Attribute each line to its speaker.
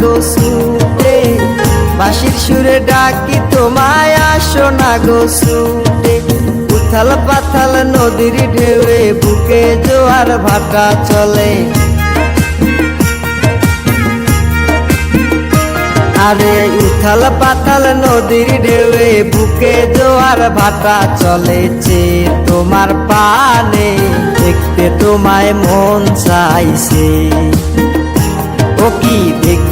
Speaker 1: গো সুতে বাঁশির সুরে ডাকি তোমায় আসো না গো সুতে উথাল পাথাল নদীর ঢেউয়ে বুকে জোয়ার ভাটা চলে। আরে উথাল পাতাল নদীর ঢেউয়ে বুকে জোয়ার ভাটা চলেছে তোমার পানে, দেখতে তোমায় মন চাইছে। ও কি দেখতে